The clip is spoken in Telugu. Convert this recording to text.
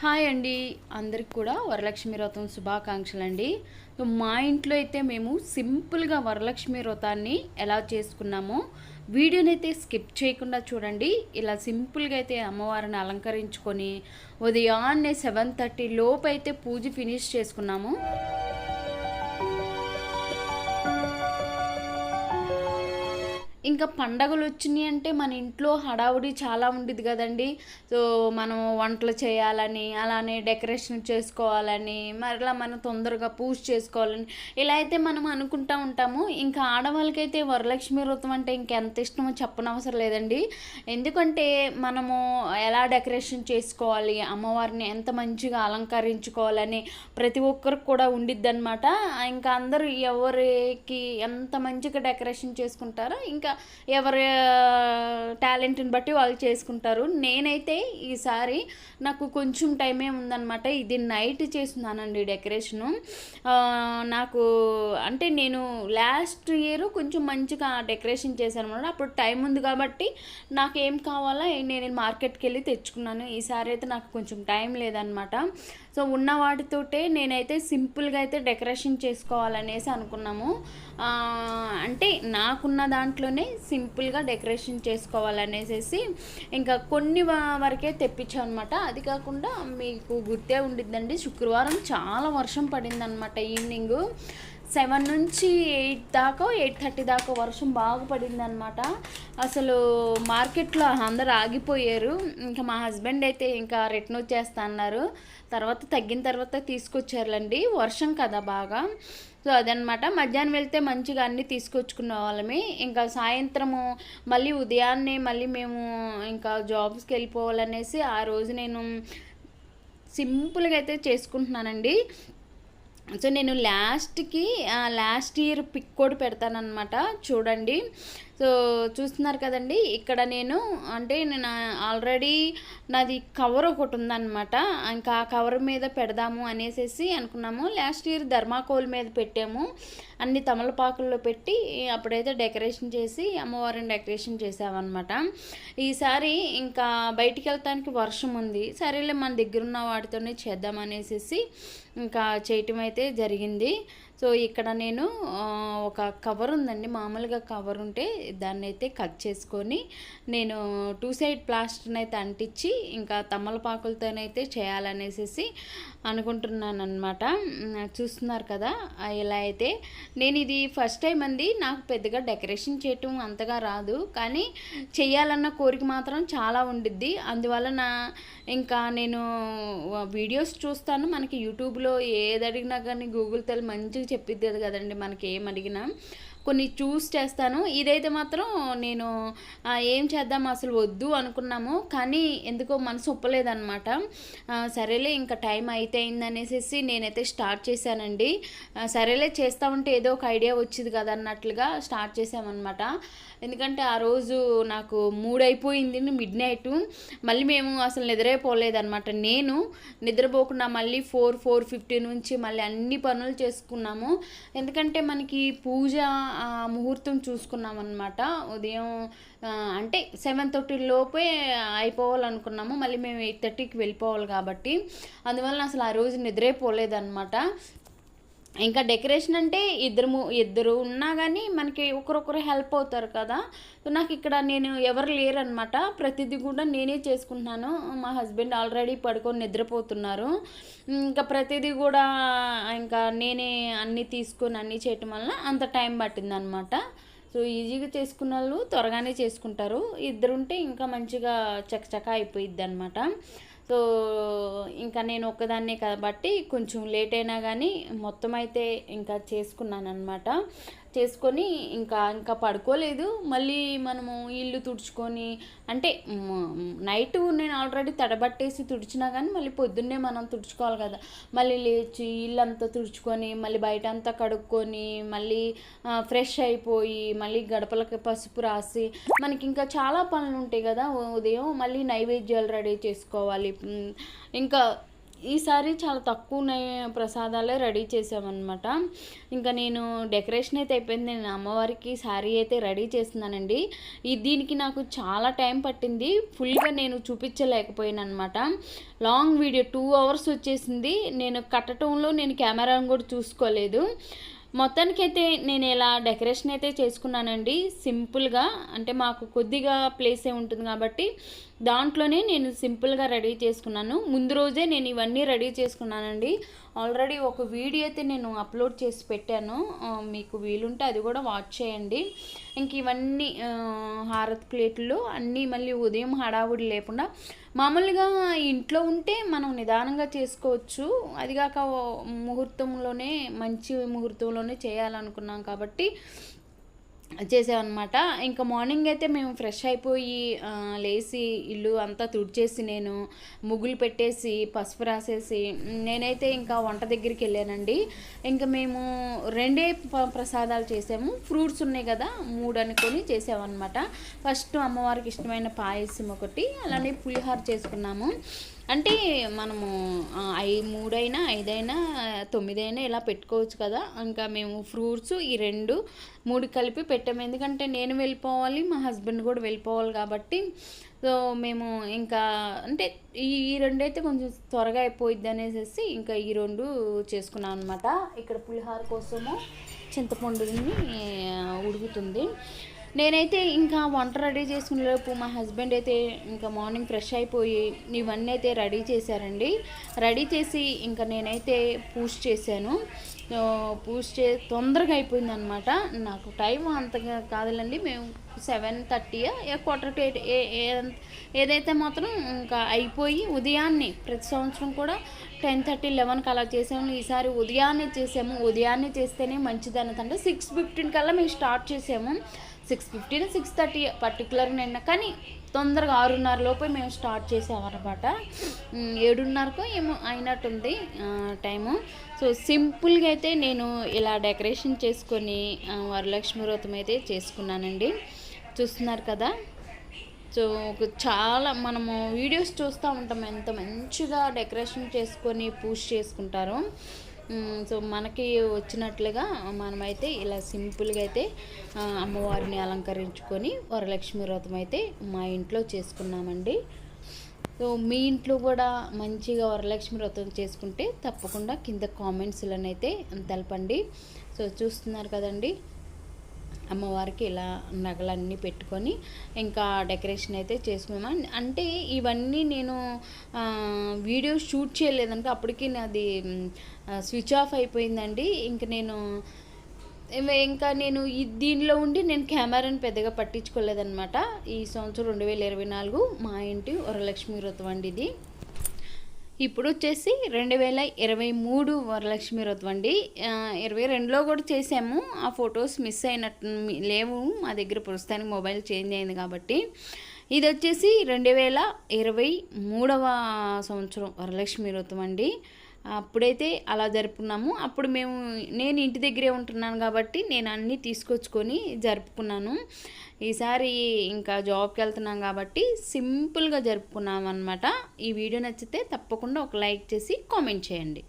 హాయ్ అండి. అందరికి కూడా వరలక్ష్మి వ్రతం శుభాకాంక్షలు అండి మా ఇంట్లో అయితే మేము సింపుల్గా వరలక్ష్మి వ్రతాన్ని ఎలా చేసుకున్నామో వీడియోని అయితే స్కిప్ చేయకుండా చూడండి. ఇలా సింపుల్గా అయితే అమ్మవారిని అలంకరించుకొని ఉదయాన్నే సెవెన్ థర్టీ లోపు అయితే పూజ ఫినిష్ చేసుకున్నాము. ఇంకా పండగలు వచ్చినాయి అంటే మన ఇంట్లో హడావుడి చాలా ఉండేది కదండి. సో మనం వంటలు చేయాలని అలానే డెకరేషన్ చేసుకోవాలని మరలా మనం తొందరగా పూజ చేసుకోవాలని ఇలా అయితే మనం అనుకుంటా ఉంటాము. ఇంకా ఆడవాళ్ళకైతే వరలక్ష్మి వ్రతం అంటే ఇంకెంత ఇష్టమో చెప్పనవసరం లేదండి. ఎందుకంటే మనము ఎలా డెకరేషన్ చేసుకోవాలి అమ్మవారిని ఎంత మంచిగా అలంకరించుకోవాలని ప్రతి ఒక్కరికి కూడా ఉండిద్ది అనమాట ఇంకా అందరూ ఎవరికి ఎంత మంచిగా డెకరేషన్ చేసుకుంటారో ఇంకా ఎవరి టాలెంట్ని బట్టి వాళ్ళు చేసుకుంటారు. నేనైతే ఈసారి నాకు కొంచెం టైమే ఉందన్నమాట. ఇది నైట్ చేస్తున్నానండి డెకరేషను. నాకు అంటే నేను లాస్ట్ ఇయర్ కొంచెం మంచిగా డెకరేషన్ చేశాను అనమాట అప్పుడు టైం ఉంది కాబట్టి నాకు ఏం కావాలో నేను మార్కెట్కి వెళ్ళి తెచ్చుకున్నాను. ఈసారి అయితే నాకు కొంచెం టైం లేదనమాట సో ఉన్న వాటితోటే నేనైతే సింపుల్గా అయితే డెకరేషన్ చేసుకోవాలనేసి అనుకున్నాము. అంటే నాకున్న దాంట్లోనే సింపుల్గా డెకరేషన్ చేసుకోవాలనేసి ఇంకా కొన్ని వరకే తెప్పించాను అనమాట అది కాకుండా మీకు గుర్తే ఉండిద్దండి శుక్రవారం చాలా వర్షం పడిందనమాట ఈవినింగ్. సెవెన్ నుంచి ఎయిట్ దాకా ఎయిట్ థర్టీ దాకా వర్షం బాగా పడిందనమాట అసలు మార్కెట్లో అందరు ఆగిపోయారు. ఇంకా మా హస్బెండ్ అయితే ఇంకా రిటర్న్ వచ్చేస్తా అన్నారు తర్వాత తగ్గిన తర్వాత తీసుకొచ్చారులండి. వర్షం కదా బాగా. సో అదనమాట మధ్యాహ్నం వెళ్తే మంచిగా అన్నీ తీసుకొచ్చుకునే వాళ్ళమే. ఇంకా సాయంత్రము మళ్ళీ ఉదయాన్నే మళ్ళీ మేము ఇంకా జాబ్స్కి వెళ్ళిపోవాలనేసి ఆ రోజు నేను సింపుల్గా అయితే చేసుకుంటున్నానండి. సో నేను లాస్ట్కి లాస్ట్ ఇయర్ పిక్ కూడా పెడతానమాట చూడండి. సో చూస్తున్నారు కదండి ఇక్కడ నేను అంటే నేను ఆల్రెడీ నాది కవర్ ఒకటి ఉందన్నమాట. ఇంకా ఆ కవర్ మీద పెడదాము అనేసి అనుకున్నాము. లాస్ట్ ఇయర్ ధర్మాకోల్ మీద పెట్టాము. అన్ని తమలపాకుల్లో పెట్టి అప్పుడైతే డెకరేషన్ చేసి అమ్మవారిని డెకరేషన్ చేసామన్నమాట. ఈసారి ఇంకా బయటికి వెళ్తానికి వర్షం ఉంది. సరేలే మన దగ్గర ఉన్న వాటితోనే చేద్దాం అనేసి ఇంకా చేయటం అయితే జరిగింది. సో ఇక్కడ నేను ఒక కవర్ ఉందండి. మామూలుగా కవర్ ఉంటే దాన్ని అయితే కట్ చేసుకొని నేను టూ సైడ్ ప్లాస్టర్ని అయితే అంటించి ఇంకా తమ్మలపాకులతోనైతే చేయాలనేసి అనుకుంటున్నాను అనమాట చూస్తున్నారు కదా ఇలా అయితే నేను ఇది ఫస్ట్ టైం అండి. నాకు పెద్దగా డెకరేషన్ చేయటం అంతగా రాదు. కానీ చేయాలన్న కోరిక మాత్రం చాలా ఉండిద్ది. అందువలన ఇంకా నేను వీడియోస్ చూస్తాను. మనకి యూట్యూబ్లో ఏది అడిగినా కానీ గూగుల్తో మంచి చెప్పిద్ది కదండి మనకి ఏం అడిగినా. కొన్ని చూస్ చేస్తాను. ఇదైతే మాత్రం నేను ఏం చేద్దాం అసలు వద్దు అనుకున్నాము. కానీ ఎందుకో మనసు ఒప్పలేదనమాట సరేలే ఇంకా టైం అయితే అయిందనేసి నేనైతే స్టార్ట్ చేశానండి. సరేలే చేస్తా ఉంటే ఏదో ఒక ఐడియా వచ్చింది కదా అన్నట్లుగా స్టార్ట్ చేసామన్నమాట ఎందుకంటే ఆ రోజు నాకు మూడు అయిపోయింది మిడ్ నైట్. మళ్ళీ మేము అసలు నిద్రైపోలేదన్నమాట. నేను నిద్రపోకుండా మళ్ళీ ఫోర్ ఫోర్ ఫిఫ్టీ నుంచి మళ్ళీ అన్ని పనులు చేసుకున్నాము. ఎందుకంటే మనకి పూజ ముహూర్తం చూసుకున్నాం అనమాట ఉదయం అంటే సెవెన్ థర్టీ లోపే అయిపోవాలనుకున్నాము. మళ్ళీ మేము ఎయిట్ థర్టీకి వెళ్ళిపోవాలి కాబట్టి. అందువలన అసలు ఆ రోజు నిద్రైపోలేదన్నమాట ఇంకా డెకరేషన్ అంటే ఇద్దరు ము- ఇద్దరు ఉన్నా కానీ మనకి ఒకరొకరు హెల్ప్ అవుతారు కదా. సో నాకు ఇక్కడ నేను ఎవరు లేరనమాట ప్రతిదీ కూడా నేనే చేసుకుంటున్నాను. మా హస్బెండ్ ఆల్రెడీ పడుకొని నిద్రపోతున్నారు. ఇంకా ప్రతిదీ కూడా ఇంకా నేనే అన్నీ తీసుకొని అన్నీ చేయటం వల్ల అంత టైం పట్టిందనమాట సో ఈజీగా చేసుకున్న వాళ్ళు త్వరగానే చేసుకుంటారు. ఇద్దరుంటే ఇంకా మంచిగా చకచకా అయిపోయిద్ది అనమాట సో ఇంకా నేను ఒక్కదాన్నే కాబట్టి కొంచెం లేట్ అయినా కానీ మొత్తం అయితే ఇంకా చేసుకున్నాను అనమాట చేసుకొని ఇంకా ఇంకా పడుకోలేదు. మళ్ళీ మనము ఇల్లు తుడుచుకొని అంటే నైట్ నేను ఆల్రెడీ తడబట్టేసి తుడిచినా కానీ మళ్ళీ పొద్దున్నే మనం తుడుచుకోవాలి కదా. మళ్ళీ లేచి ఇల్లంతా తుడుచుకొని మళ్ళీ బయట అంతా కడుక్కొని మళ్ళీ ఫ్రెష్ అయిపోయి మళ్ళీ గడపలకి పసుపు రాసి మనకి ఇంకా చాలా పనులు ఉంటాయి కదా ఉదయం. మళ్ళీ నైవేద్యాలు రెడీ చేసుకోవాలి. ఇంకా ఈసారి చాలా తక్కువ ప్రసాదాలే రెడీ చేసామన్నమాట. ఇంకా నేను డెకరేషన్ అయితే అయిపోయింది. నేను అమ్మవారికి శారీ అయితే రెడీ చేస్తున్నానండి. ఈ దీనికి నాకు చాలా టైం పట్టింది. ఫుల్గా నేను చూపించలేకపోయాను అనమాట లాంగ్ వీడియో టూ అవర్స్ వచ్చేసింది. నేను కట్టడంలో నేను కెమెరాను కూడా చూసుకోలేదు. మొత్తానికైతే నేను ఇలా డెకరేషన్ అయితే చేసుకున్నానండి. సింపుల్గా అంటే మాకు కొద్దిగా ప్లేసే ఉంటుంది కాబట్టి దాంట్లోనే నేను సింపుల్గా రెడీ చేసుకున్నాను. ముందు రోజే నేను ఇవన్నీ రెడీ చేసుకున్నానండి. ఆల్రెడీ ఒక వీడియో అయితే నేను అప్లోడ్ చేసి పెట్టాను. మీకు వీలుంటే అది కూడా వాచ్ చేయండి. ఇంక ఇవన్నీ హారత్ ప్లేట్లు అన్నీ మళ్ళీ ఉదయం హడావుడి లేకుండా మామూలుగా ఇంట్లో ఉంటే మనం నిదానంగా చేసుకోవచ్చు. అదిగాక ముహూర్తంలోనే మంచి ముహూర్తంలోనే చేయాలనుకున్నాం కాబట్టి చేసామన్నమాట ఇంకా మార్నింగ్ అయితే మేము ఫ్రెష్ అయిపోయి లేచి ఇల్లు అంతా తుడిచేసి నేను ముగ్గులు పెట్టేసి పసుపు రాసేసి నేనైతే ఇంకా వంట దగ్గరికి వెళ్ళానండి. ఇంకా మేము రెండే ప్రసాదాలు చేసాము. ఫ్రూట్స్ ఉన్నాయి కదా మూడు అనుకొని చేసామన్నమాట. ఫస్ట్ అమ్మవారికి ఇష్టమైన పాయసం ఒకటి అలానే పులిహార చేసుకున్నాము. అంటే మనము ఐ మూడైనా ఐదైనా తొమ్మిదైనా ఇలా పెట్టుకోవచ్చు కదా. ఇంకా మేము ఫ్రూట్స్ ఈ రెండు మూడు కలిపి పెట్టాము. ఎందుకంటే నేను వెళ్ళిపోవాలి మా హస్బెండ్ కూడా వెళ్ళిపోవాలి కాబట్టి. సో మేము ఇంకా అంటే ఈ రెండు అయితే కొంచెం త్వరగా అయిపోయిద్ది అనేసి ఇంకా ఈ రెండు చేసుకున్నాం అనమాట ఇక్కడ పులిహార కోసము చింతపండుని ఉడుకుతుంది. నేనైతే ఇంకా వంట రెడీ చేసుకునేలోపు మా హస్బెండ్ అయితే ఇంకా మార్నింగ్ ఫ్రెష్ అయిపోయి ఇవన్నీ అయితే రెడీ చేశారండి. రెడీ చేసి ఇంకా నేనైతే పూజ చేశాను. పూజ చే తొందరగా అయిపోయింది అనమాట నాకు టైం అంతగా కాదులండి. మేము seven thirty quarter to eight ఏదైతే మాత్రం ఇంకా అయిపోయి ఉదయాన్నే ప్రతి సంవత్సరం కూడా టెన్ థర్టీ లెవెన్కి అలా చేసాము ఈసారి ఉదయాన్నే చేసాము. ఉదయాన్నే చేస్తేనే మంచిది అన్నదంటే సిక్స్ ఫిఫ్టీన్ కల్లా మేము స్టార్ట్ చేసాము. Six fifteen six thirty particular నిన్న. కానీ తొందరగా ఆరున్నర లోపే మేము స్టార్ట్ చేసామన్నమాట ఏడున్నరకు ఏమో అయినట్టుంది టైము. సో సింపుల్గా అయితే నేను ఇలా డెకరేషన్ చేసుకొని వరలక్ష్మి వ్రతం అయితే చేసుకున్నానండి. చూస్తున్నారు కదా? సో చాలా మనము వీడియోస్ చూస్తూ ఉంటాం ఎంత మంచిగా డెకరేషన్ చేసుకొని పూజ చేసుకుంటారు. సో మనకి వచ్చినట్లుగా మనమైతే ఇలా సింపుల్గా అయితే అమ్మవారిని అలంకరించుకొని వరలక్ష్మి వ్రతం అయితే మా ఇంట్లో చేసుకున్నామండి. సో మీ ఇంట్లో కూడా మంచిగా వరలక్ష్మి వ్రతం చేసుకుంటే తప్పకుండా కింద కామెంట్స్లోనైతే తెలపండి. సో చూస్తున్నారు కదండి అమ్మవారికి ఇలా నగలన్నీ పెట్టుకొని ఇంకా డెకరేషన్ అయితే చేసుకున్నాం. అంటే ఇవన్నీ నేను వీడియో షూట్ చేయలేదంటే అప్పటికి నాది స్విచ్ ఆఫ్ అయిపోయిందండి. ఇంక నేను ఇంకా నేను దీనిలో ఉండి నేను కెమెరాని పెద్దగా పట్టించుకోలేదన్నమాట. ఈ సంవత్సరం రెండు వేల ఇరవై నాలుగు మా ఇంటి వరలక్ష్మి వ్రతం అండి ఇది. ఇప్పుడు వచ్చేసి రెండు వేల ఇరవై మూడు వరలక్ష్మి వ్రతం అండి. ఇరవై రెండులో కూడా చేసాము. ఆ ఫొటోస్ మిస్ అయినట్టు లేవు. మా దగ్గర ప్రస్తుతానికి మొబైల్ చేంజ్ అయింది కాబట్టి. ఇది వచ్చేసి రెండు వేల ఇరవై మూడవ సంవత్సరం వరలక్ష్మి వ్రతం అండి. అప్పుడైతే అలా జరుపుకున్నాము. అప్పుడు మేము నేను ఇంటి దగ్గరే ఉంటున్నాను కాబట్టి నేను అన్నీ తీసుకొచ్చుకొని జరుపుకున్నాను. ఈసారి ఇంకా జాబ్కి వెళ్తున్నాం కాబట్టి సింపుల్గా జరుపుకున్నాం అనమాట ఈ వీడియో నచ్చితే తప్పకుండా ఒక లైక్ చేసి కామెంట్ చేయండి.